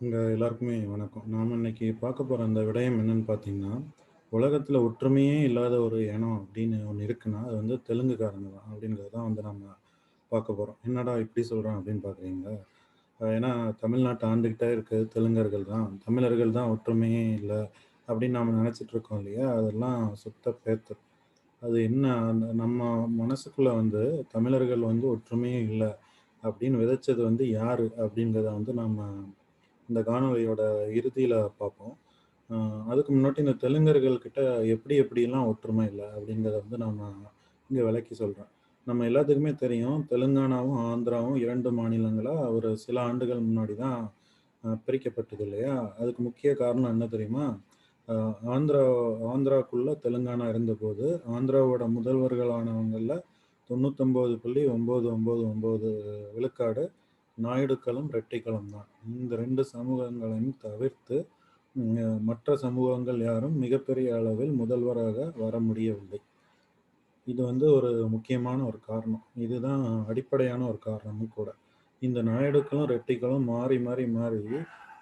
உங்க எல்லாருக்குமே வணக்கம். நாம் இன்னைக்கு பார்க்க போகிற அந்த விடயம் என்னன்னு பார்த்தீங்கன்னா, உலகத்தில் ஒற்றுமையே இல்லாத ஒரு இனம் அப்படின்னு ஒன்று இருக்குன்னா, அது வந்து தெலுங்குக்காரங்க தான் அப்படிங்கிறது தான் வந்து நம்ம பார்க்க போகிறோம் என்னடா இப்படி சொல்கிறோம் அப்படின்னு பார்க்குறீங்க ஏன்னா தமிழ்நாட்டை ஆண்டுக்கிட்டே இருக்கிறது தெலுங்கர்கள் தான். தமிழர்கள் தான் ஒற்றுமையே இல்லை அப்படின்னு நம்ம நினச்சிட்டு இருக்கோம் இல்லையா? அதெல்லாம் சுத்த பேத்து. அது என்ன அந்த நம்ம மனசுக்குள்ளே வந்து தமிழர்கள் வந்து ஒற்றுமையே இல்லை அப்படின்னு விதைச்சது வந்து யார் அப்படிங்கிறத வந்து நம்ம இந்த காணொலியோட இறுதியில் பார்ப்போம். அதுக்கு முன்னாடி இந்த தெலுங்கர்கள்கிட்ட எப்படி எப்படிலாம் ஒற்றுமை இல்லை அப்படிங்கிறத வந்து நம்ம இங்கே விளக்கி சொல்கிறேன் நம்ம எல்லாத்துக்குமே தெரியும் தெலுங்கானாவும், ஆந்திராவும் இரண்டு மாநிலங்களாக ஒரு சில ஆண்டுகள் முன்னாடி தான் பிரிக்கப்பட்டது இல்லையா? அதுக்கு முக்கிய காரணம் என்ன தெரியுமா? ஆந்திரா ஆந்திராக்குள்ளே தெலுங்கானா இருந்தபோது, ஆந்திராவோட முதல்வர்களானவங்களில் தொண்ணூத்தொம்பது புள்ளி ஒம்பது ஒம்பது ஒம்பது விழுக்காடு நாயுடுக்களும், ரெட்டிகளும் தான். இந்த ரெண்டு சமூகங்களையும் தவிர்த்து மற்ற சமூகங்கள் யாரும் மிகப்பெரிய அளவில் முதல்வராக வர முடியவில்லை. இது வந்து ஒரு முக்கியமான ஒரு காரணம். இதுதான் அடிப்படையான ஒரு காரணமும் கூட. இந்த நாயுடுக்களும், ரெட்டிகளும் மாறி, மாறி, மாறி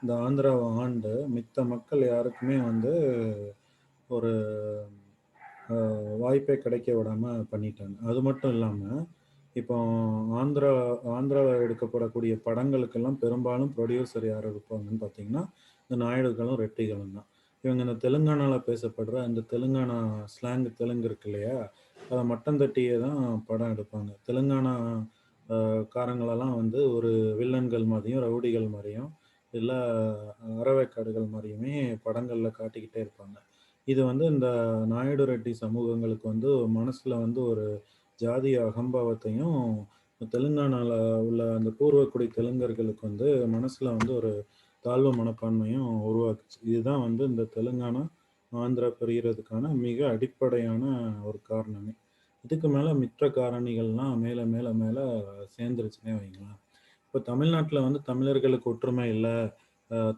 இந்த ஆந்திராவை ஆண்டு மித்த மக்கள் யாருக்குமே வந்து ஒரு வாய்ப்பே கிடைக்க விடாமல் பண்ணிட்டாங்க. அது மட்டும் இல்லாமல் இப்போ ஆந்திரா ஆந்திராவில் எடுக்கப்படக்கூடிய படங்களுக்கெல்லாம் பெரும்பாலும் ப்ரொடியூசர் யார் இருப்பாங்கன்னு பார்த்தீங்கன்னா, இந்த நாயுடுகளும் ரெட்டிகளும் தான். இவங்க இந்த தெலுங்கானாவில் பேசப்படுற அந்த தெலுங்கானா ஸ்லாங் தெலுங்கு இருக்கு இல்லையா? அதை மட்டம் தட்டியே தான் படம் எடுப்பாங்க. தெலுங்கானா காரங்களெல்லாம் வந்து ஒரு வில்லன்கள் மாதிரியும் ரவுடிகள் மாதிரியும் இல்லை அறவேக்காடுகள் மாதிரியுமே படங்களில் காட்டிக்கிட்டே இருப்பாங்க. இது வந்து இந்த நாயுடு, ரெட்டி சமூகங்களுக்கு வந்து மனசில் வந்து ஒரு ஜாதி அகம்பாவத்தையும், தெலுங்கானால உள்ள அந்த பூர்வக்குடி தெலுங்கர்களுக்கு வந்து மனசில் வந்து ஒரு தாழ்வு மனப்பான்மையும் உருவாக்குச்சு. இதுதான் வந்து இந்த தெலுங்கானா, ஆந்திரா பெறுகிறதுக்கான மிக அடிப்படையான ஒரு காரணமே. இதுக்கு மேலே மிற்ற காரணிகள்லாம் மேலே மேலே மேலே சேர்ந்துருச்சுன்னே வைங்களேன். இப்போ தமிழ்நாட்டில் வந்து தமிழர்களுக்கு ஒற்றுமை இல்லை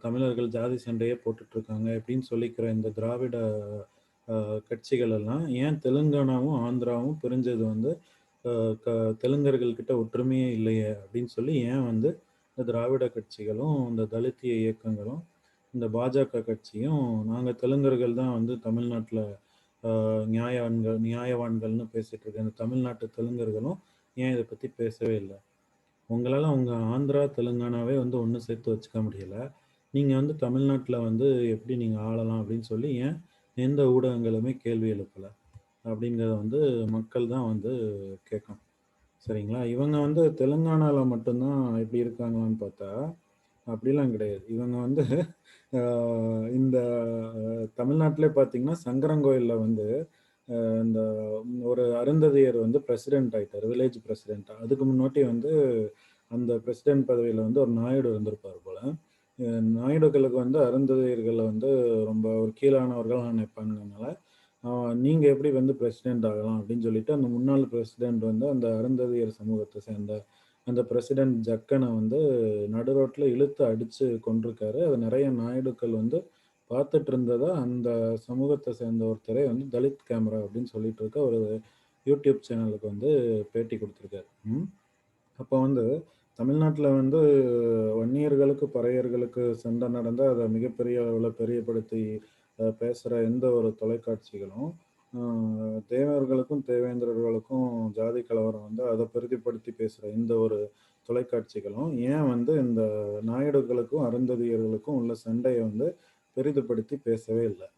தமிழர்கள் ஜாதி சண்டையே போட்டுட்ருக்காங்க இருக்காங்க இப்படின்னு சொல்லிக்கிற இந்த திராவிட கட்சிகள் எல்லாம் ஏன் தெலுங்கானாவும், ஆந்திராவும் பிரிஞ்சது வந்து க தெலுங்கர்கள்கிட்ட ஒற்றுமையே இல்லையே அப்படின்னு சொல்லி ஏன் வந்து இந்த திராவிட கட்சிகளும், இந்த தலித்திய இயக்கங்களும், இந்த பாஜக கட்சியும் நாங்கள் தெலுங்கர்கள் தான் வந்து தமிழ்நாட்டில் நியாயவான்கள் நியாயவான்கள்னு பேசிகிட்டு இருக்க இந்த தமிழ்நாட்டு தெலுங்கர்களும் ஏன் இதை பற்றி பேசவே இல்லை உங்களால் உங்கள் ஆந்திரா, தெலுங்கானாவே வந்து ஒன்று சேர்த்து வச்சுக்க முடியல. நீங்கள் வந்து தமிழ்நாட்டில் வந்து எப்படி நீங்கள் ஆளலாம் அப்படின்னு சொல்லி ஏன் எந்த ஊடகங்களுமே கேள்வி எழுப்பலை அப்படிங்கிறத வந்து மக்கள் தான் வந்து கேட்கணும். சரிங்களா? இவங்க வந்து தெலுங்கானாவில் மட்டும்தான் இப்படி இருக்காங்களான்னு பார்த்தா, அப்படிலாம் கிடையாது. இவங்க வந்து இந்த தமிழ்நாட்டிலே பார்த்தீங்கன்னா, சங்கரங்கோயிலில் வந்து இந்த ஒரு அருந்ததியர் வந்து பிரசிடென்ட் ஆகிட்டார் வில்லேஜ் பிரசிடென்ட்டா. அதுக்கு முன்னாடி வந்து அந்த பிரசிடென்ட் பதவியில் வந்து ஒரு நாயுடு இருந்திருப்பார் போல. நாயுடுகளுக்கு வந்து அருந்ததியர்களை வந்து ஒரு கீழானவர்களா நினைப்பாங்கனால, நீங்கள் எப்படி வந்து பிரசிடென்ட் ஆகலாம் அப்படின்னு சொல்லிட்டு, அந்த முன்னாள் பிரசிடென்ட் வந்து அந்த அருந்ததியர் சமூகத்தை சேர்ந்த அந்த பிரசிடென்ட் ஜக்கனை வந்து நடு ரோட்டில் இழுத்து அடித்து கொண்டிருக்காரு. அது நிறைய நாயுடுக்கள் வந்து பார்த்துட்டு இருந்ததா அந்த சமூகத்தை சேர்ந்த ஒருத்தரே வந்து தலித் கேமரா அப்படின்னு சொல்லிட்டு இருக்க ஒரு யூடியூப் சேனலுக்கு வந்து பேட்டி கொடுத்துருக்காரு. அப்போ வந்து தமிழ்நாட்டில் வந்து வன்னியர்களுக்கு, பறையர்களுக்கு சண்டை நடந்தால் அதை மிகப்பெரிய அளவில் பெரியப்படுத்தி பேசுகிற எந்த ஒரு தொலைக்காட்சிகளும், தேவர்களுக்கும், தேவேந்திரர்களுக்கும் ஜாதி கலவரம் வந்து அதை பெரிதுபடுத்தி பேசுகிற எந்த ஒரு தொலைக்காட்சிகளும், ஏன் வந்து இந்த நாயுடுகளுக்கும் அருந்ததியர்களுக்கும் உள்ள சண்டையை வந்து பெரிதுபடுத்தி பேசவே இல்லை?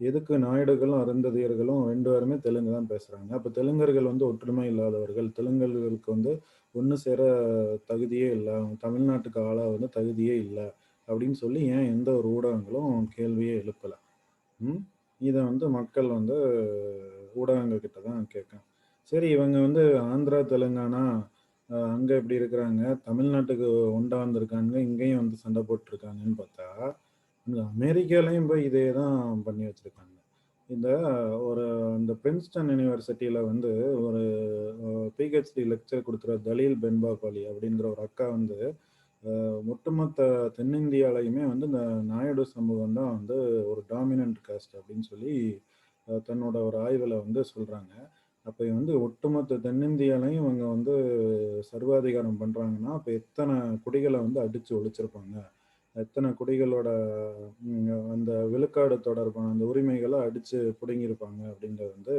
எதுக்கு நாயுடுகளும், அருந்ததியர்களும் ரெண்டு பேருமே தெலுங்கு தான் பேசுகிறாங்க அப்போ தெலுங்கர்கள் வந்து ஒற்றுமை இல்லாதவர்கள். தெலுங்கர்களுக்கு வந்து ஒன்று சேர தகுதியே இல்லை அவங்க தமிழ்நாட்டுக்கு ஆளாக வந்து தகுதியே இல்லை அப்படின்னு சொல்லி ஏன் எந்த ஒரு ஊடகங்களும் கேள்வியே எழுப்பலை ம். இதை வந்து மக்கள் வந்து ஊடகங்கள் கிட்ட தான் கேட்கும் சரி இவங்க வந்து ஆந்திரா, தெலுங்கானா அங்கே இப்படி இருக்கிறாங்க. தமிழ்நாட்டுக்கு ஒண்டா வந்திருக்காங்க. இங்கேயும் வந்து சண்டை போட்டுருக்காங்கன்னு பார்த்தா, இந்த போய் இதே தான் பண்ணி வச்சுருக்காங்க. இந்த ஒரு இந்த பிரின்ஸ்டன் யூனிவர்சிட்டியில் வந்து ஒரு பிஹெச்டி லெக்சர் கொடுக்குற தலீல் பென்பாபாலி அப்படிங்கிற ஒரு அக்கா வந்து, ஒட்டுமொத்த தென்னிந்தியாலையுமே வந்து இந்த நாயுடு சமூகம் தான் வந்து ஒரு டாமினன்ட் காஸ்ட் அப்படின்னு சொல்லி தன்னோட ஒரு ஆய்வில் வந்து சொல்கிறாங்க அப்போ வந்து ஒட்டுமொத்த தென்னிந்தியாலையும் இவங்க வந்து சர்வாதிகாரம் பண்ணுறாங்கன்னா அப்போ எத்தனை குடிகளை வந்து அடித்து ஒழிச்சிருப்பாங்க? எத்தனை குடிகளோட அந்த விழுக்காடு தொடர்பான அந்த உரிமைகளை அடிச்சு பிடுங்கியிருப்பாங்க அப்படின்றத வந்து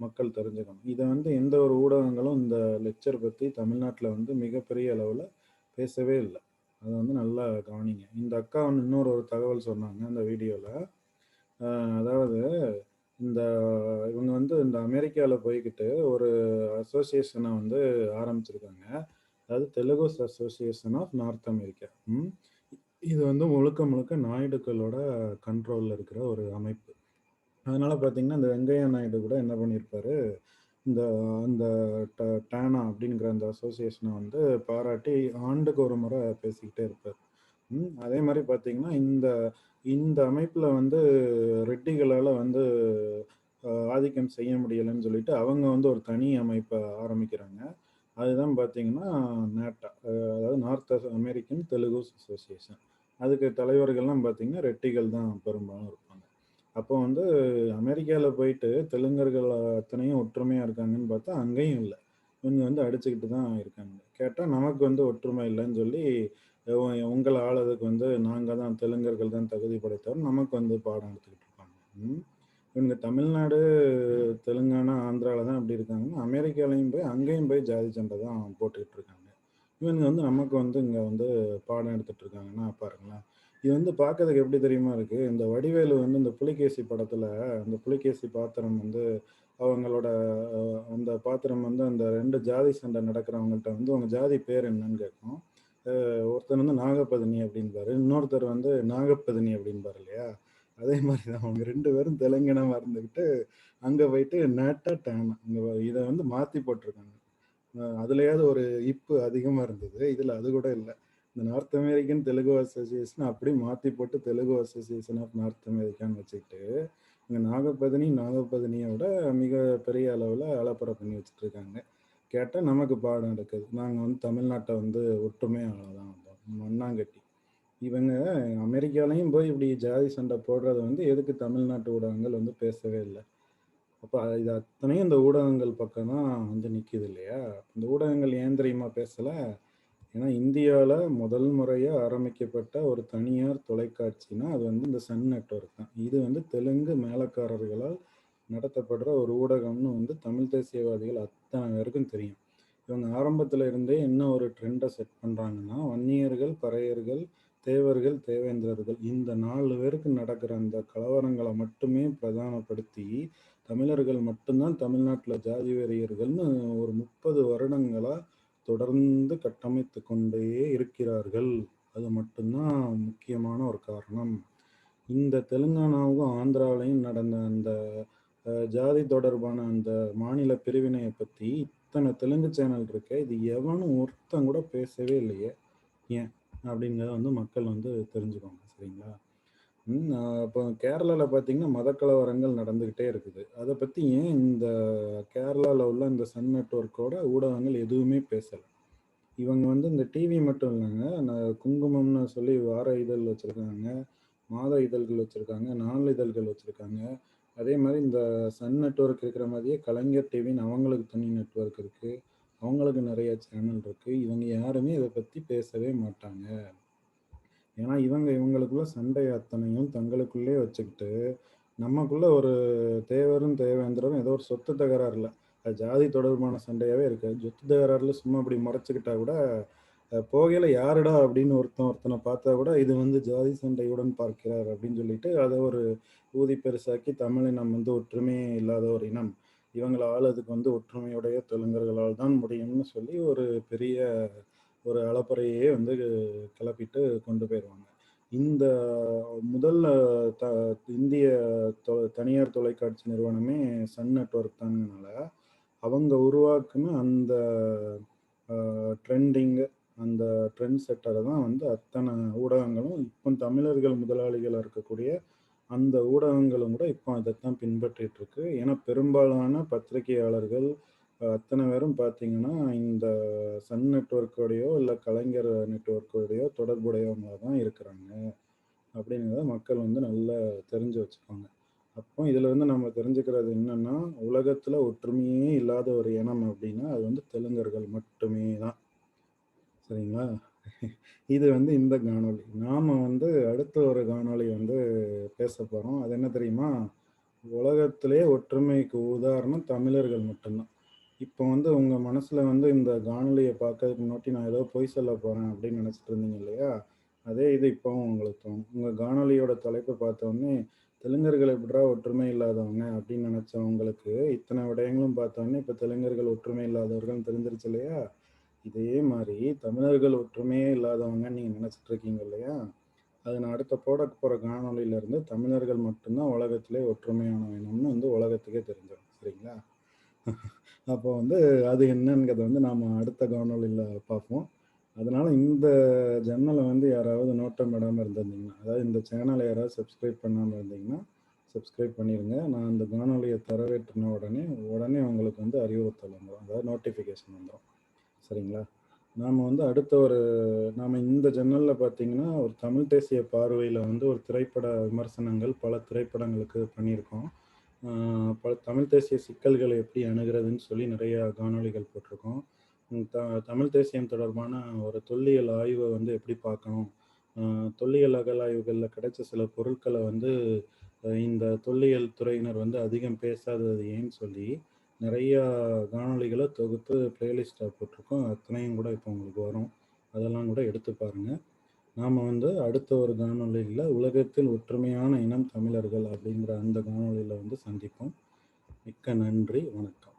மக்கள் தெரிஞ்சுக்கணும். இதை வந்து எந்த ஒரு ஊடகங்களும் இந்த லெக்சர் பற்றி தமிழ்நாட்டில் வந்து மிகப்பெரிய அளவில் பேசவே இல்லை. அதை வந்து நல்லா கவனிங்க. இந்த அக்கா வந்து இன்னொரு ஒரு தகவல் சொன்னாங்க அந்த வீடியோவில் அதாவது இந்த இவங்க வந்து இந்த அமெரிக்காவில் போய்கிட்டு ஒரு அசோசியேஷனை வந்து ஆரம்பிச்சிருக்காங்க. அதாவது Telugus association of North America ம். இது வந்து முழுக்க முழுக்க நாயுடுக்களோட கண்ட்ரோலில் இருக்கிற ஒரு அமைப்பு. அதனால் பார்த்தீங்கன்னா இந்த வெங்கையா நாயுடு கூட என்ன பண்ணியிருப்பாரு இந்த அந்த ட- டேனா அப்படிங்கிற அந்த அசோசியேஷனை வந்து பாராட்டி ஆண்டுக்கு ஒரு முறை பேசிக்கிட்டே இருப்பார். அதே மாதிரி பார்த்தீங்கன்னா இந்த இந்த அமைப்பில் வந்து ரெட்டிகளால் வந்து ஆதிக்கம் செய்ய முடியலைன்னு சொல்லிட்டு அவங்க வந்து ஒரு தனி அமைப்பை ஆரம்பிக்கிறாங்க. அதுதான் பார்த்தீங்கன்னா நேட்டா அதாவது நார்த் அமெரிக்கன் தெலுங்கு அசோசியேஷன் அதுக்கு தலைவர்கள்லாம் பார்த்தீங்கன்னா ரெட்டிகள் தான் பெரும்பாலும் இருப்பாங்க. அப்போ வந்து அமெரிக்காவில் போயிட்டு தெலுங்கர்கள் அத்தனையும் ஒற்றுமையாக இருக்காங்கன்னு பார்த்தா அங்கேயும் இல்லை. இவங்க வந்து அடிச்சுக்கிட்டு தான் இருக்காங்க. கேட்டால் நமக்கு வந்து ஒற்றுமை இல்லைன்னு சொல்லி உங்களை ஆளதுக்கு வந்து நாங்கள் தான் தெலுங்கர்கள் தான் தகுதி படைத்தவர் நமக்கு வந்து பாடம் எடுத்துக்கிட்டு இருப்பாங்க இவங்க தமிழ்நாடு தெலுங்கானா ஆந்திராவில் தான் அப்படி இருக்காங்கன்னா அமெரிக்காலையும் போய் அங்கேயும் போய் ஜாதி சண்டை தான் போட்டுக்கிட்டு இருக்காங்க. இவங்க வந்து நமக்கு வந்து இங்கே வந்து பாடம் எடுத்துகிட்டு இருக்காங்கன்னா பாருங்களேன். இது வந்து பார்க்கறதுக்கு எப்படி தெரியுமா இருக்குது இந்த வடிவேலு வந்து இந்த புலிகேசி படத்தில் அந்த புலிகேசி பாத்திரம் வந்து அவங்களோட அந்த பாத்திரம் வந்து அந்த ரெண்டு ஜாதி சண்டை நடக்கிறவங்கள்ட்ட வந்து அவங்க ஜாதி பேர் என்னன்னு கேட்கும். ஒருத்தர் வந்து நாகப்பதினி அப்படின்பாரு. இன்னொருத்தர் வந்து நாகப்பதினி அப்படின்பாரு இல்லையா? அதே மாதிரி தான் அவங்க ரெண்டு பேரும் தெலுங்கனமா இருந்துக்கிட்டு அங்கே போயிட்டு நேட்டா டேனா இங்கே இதை வந்து மாற்றி போட்டிருக்காங்க. அதுலேயாவது ஒரு இப்பு அதிகமாக இருந்தது. இதில் அது கூட இல்லை. இந்த நார்த் அமெரிக்கன் தெலுங்கு அசோசியேஷன் அப்படி மாற்றி போட்டு தெலுங்கு அசோசியேஷன் ஆஃப் நார்த் அமெரிக்கான்னு வச்சுக்கிட்டு இங்கே நாகப்பதினி நாகப்பதினியோட மிக பெரிய அளவில் அலப்பறை பண்ணி வச்சுட்டு இருக்காங்க கேட்டால் நமக்கு பாடம் எடுக்குது. நாங்கள் வந்து தமிழ்நாட்டை வந்து ஒற்றுமையாக தான் வந்தோம். மண்ணாங்கட்டி. இவங்க அமெரிக்காலையும் போய் இப்படி ஜாதி சண்டை போடுறது வந்து எதுக்கு தமிழ்நாட்டு ஊடகங்கள் வந்து பேசவே இல்லை? அப்போ இது அத்தனையும் இந்த ஊடகங்கள் பக்கம் தான் வந்து நிற்கிது இல்லையா? இந்த ஊடகங்கள் ஏன் தெரியுமா பேசலை? ஏன்னா இந்தியாவில் முதல் முறையாக ஆரம்பிக்கப்பட்ட ஒரு தனியார் தொலைக்காட்சினா அது வந்து இந்த சன் நெட்வொர்க் தான். இது வந்து தெலுங்கு மேலக்காரர்களால் நடத்தப்படுற ஒரு ஊடகம்னு வந்து தமிழ் தேசியவாதிகள் அத்தனை பேருக்கும் தெரியும். இவங்க ஆரம்பத்தில் இருந்தே என்ன ஒரு ட்ரெண்டை செட் பண்ணுறாங்கன்னா வன்னியர்கள் பறையர்கள் தேவர்கள் தேவேந்திரர்கள் இந்த நாலு பேருக்கு நடக்கிற அந்த கலவரங்களை மட்டுமே பிரதானப்படுத்தி தமிழர்கள் மட்டும்தான் தமிழ்நாட்டில் ஜாதி வெறியர்கள்னு ஒரு முப்பது வருடங்களாக தொடர்ந்து கட்டமைத்து கொண்டே இருக்கிறார்கள். அது மட்டும்தான் முக்கியமான ஒரு காரணம். இந்த தெலுங்கானாவுக்கும் ஆந்திராவிலையும் நடந்த அந்த ஜாதி தொடர்பான அந்த மாநில பிரிவினையை பற்றி இத்தனை தெலுங்கு சேனல் இருக்க இது எவனும் ஒருத்தன் கூட பேசவே இல்லையே. ஏன்? அப்படிங்கிறத வந்து மக்கள் வந்து தெரிஞ்சுக்கோங்க சரிங்களா? இப்போ கேரளாவில் பார்த்தீங்கன்னா மதக்கலவரங்கள் நடந்துக்கிட்டே இருக்குது. அதை பற்றி ஏன் இந்த கேரளாவில் உள்ள இந்த சன் நெட்வொர்க்கோட ஊடகங்கள் எதுவுமே பேசலை? இவங்க வந்து இந்த டிவி மட்டும் இல்லைங்க நான் குங்குமம்னு சொல்லி வார இதழ் வச்சுருக்காங்க மாத இதழ்கள் வச்சுருக்காங்க நாளிதழ்கள் வச்சுருக்காங்க. அதே மாதிரி இந்த சன் நெட்வொர்க் இருக்கிற மாதிரியே கலைஞர் டிவின்னு அவங்களுக்கு தனி நெட்வொர்க் இருக்குது அவங்களுக்கு நிறைய சேனல் இருக்குது இவங்க யாருமே இதை பற்றி பேசவே மாட்டாங்க. ஏன்னா இவங்க இவங்களுக்குள்ள சண்டை அத்தனையும் தங்களுக்குள்ளே வச்சுக்கிட்டு நமக்குள்ள ஒரு தேவரும் தேவேந்திரரும் ஏதோ ஒரு சொத்து தகராறுல அது ஜாதி தொடர்பான சண்டையாவே இருக்கு. சொத்து தகராறுல சும்மா அப்படி முறைச்சுக்கிட்டா கூட போகையில் போகையில யாருடா அப்படின்னு ஒருத்தன் ஒருத்தனை பார்த்தா கூட இது வந்து ஜாதி சண்டையுடன் பார்க்கிறார் அப்படின்னு சொல்லிட்டு அதை ஒரு ஊதி பெருசாக்கி தமிழினம் வந்து ஒற்றுமையே இல்லாத ஒரு இனம். இவங்களை அதுக்கு வந்து ஒற்றுமையுடைய தெலுங்கர்களால் தான் முடியும்னு சொல்லி ஒரு பெரிய ஒரு அலப்பறையே வந்து கிளப்பிட்டு கொண்டு போயிடுவாங்க இந்த முதல் த இந்திய தொ தனியார் தொலைக்காட்சி நிறுவனமே சன் நெட்ஒர்க் தாங்கனால அவங்க உருவாக்குன அந்த ட்ரெண்டிங் அந்த ட்ரெண்ட் செட்டரை தான் வந்து அத்தனை ஊடகங்களும் இப்போ தமிழர்கள் முதலாளிகளாக இருக்கக்கூடிய அந்த ஊடகங்களும் கூட இப்போ அதைத்தான் பின்பற்றிட்டு இருக்கு ஏன்னா பெரும்பாலான பத்திரிகையாளர்கள் அத்தனை பேரும் பார்த்தீங்கன்னா இந்த சன் நெட்வொர்க்கோடையோ இல்லை கலைஞர் நெட்வொர்க்கோடையோ தொடர்புடையவங்களாக தான் இருக்கிறாங்க. அப்படிங்கிறத மக்கள் வந்து நல்லா தெரிஞ்சு வச்சுப்பாங்க. அப்போ இதில் வந்து நம்ம தெரிஞ்சுக்கிறது என்னென்னா உலகத்தில் ஒற்றுமையே இல்லாத ஒரு இனம் அப்படின்னா அது வந்து தெலுங்கர்கள் மட்டுமே தான். சரிங்களா? இது வந்து இந்த காணொளி. நாம வந்து அடுத்த ஒரு காணொளி வந்து பேசப் போறோம். அது என்ன தெரியுமா? உலகத்திலே ஒற்றுமைக்கு உதாரணம் தமிழர்கள் மட்டும்தான். இப்போ வந்து உங்க மனசுல வந்து இந்த காணொலியை பார்க்கறதுக்கு முன்னாடி நான் ஏதோ பொய் சொல்லப் போறேன் அப்படின்னு நினைச்சிட்டு இருந்தீங்க இல்லையா? அதே இது இப்பவும் உங்களுக்கு தோணும். உங்க காணொளியோட தலைப்பு பார்த்தோன்னே தெலுங்கர்கள் எப்படா ஒற்றுமை இல்லாதவங்க அப்படின்னு நினைச்சவங்களுக்கு, இத்தனை விடயங்களும் பார்த்தோன்னே இப்போ இப்ப தெலுங்கர்கள் ஒற்றுமை இல்லாதவர்கள் தெரிஞ்சிருச்சு இல்லையா? இதே மாதிரி தமிழர்கள் ஒற்றுமையே இல்லாதவங்கன்னு நீங்க நினைச்சிட்டு இருக்கீங்க இல்லையா? அது நான் அடுத்த போட போற காணொளியில இருந்து தமிழர்கள் மட்டும்தான் உலகத்திலே ஒற்றுமையானவனம்னு வந்து உலகத்துக்கே தெரிஞ்சிடும் சரிங்களா? அப்போ வந்து அது என்னங்கிறத வந்து நாம அடுத்த காணொளியில பார்ப்போம். அதனால இந்த ஜன்னலை வந்து யாராவது நோட்டம் இடாமல் இருந்திருந்தீங்கன்னா, அதாவது இந்த சேனலை யாராவது சப்ஸ்கிரைப் பண்ணாமல் இருந்தீங்கன்னா, சப்ஸ்கிரைப் பண்ணிருங்க. நான் அந்த காணொலியை தரவேற்றின உடனே, உடனே உங்களுக்கு வந்து அறிவுறுத்தல் வந்துடும் அதாவது நோட்டிஃபிகேஷன் வந்துடும் சரிங்களா? நாம் வந்து அடுத்த ஒரு நாம இந்த ஜன்னலில் பார்த்தீங்கன்னா, ஒரு தமிழ் தேசிய பார்வையில் வந்து ஒரு திரைப்பட விமர்சனங்கள் பல திரைப்படங்களுக்கு பண்ணியிருக்கோம். பல தமிழ் தேசிய சிக்கல்களை எப்படி அணுகிறதுன்னு சொல்லி நிறைய காணொளிகள் போட்டிருக்கோம். த தமிழ் தேசியம் தொடர்பான ஒரு தொல்லியல் ஆய்வை வந்து எப்படி பார்க்கணும்? தொல்லியல் அகலாய்வுகளில் கிடைச்ச சில பொருட்களை வந்து இந்த தொல்லியல் துறையினர் வந்து அதிகம் பேசாதது ஏன்னு சொல்லி, நிறைய காணொலிகளை தொகுத்து பிளேலிஸ்ட்டா போட்டிருக்கோம். அத்தனையும் கூட இப்போ உங்களுக்கு வரும். அதெல்லாம் கூட எடுத்து பாருங்கள் நாம் வந்து அடுத்த ஒரு காணொலியில் உலகத்தில் ஒற்றுமையான இனம் தமிழர்கள் அப்படிங்கிற அந்த காணொலியில் வந்து சந்திப்போம். மிக்க நன்றி. வணக்கம்.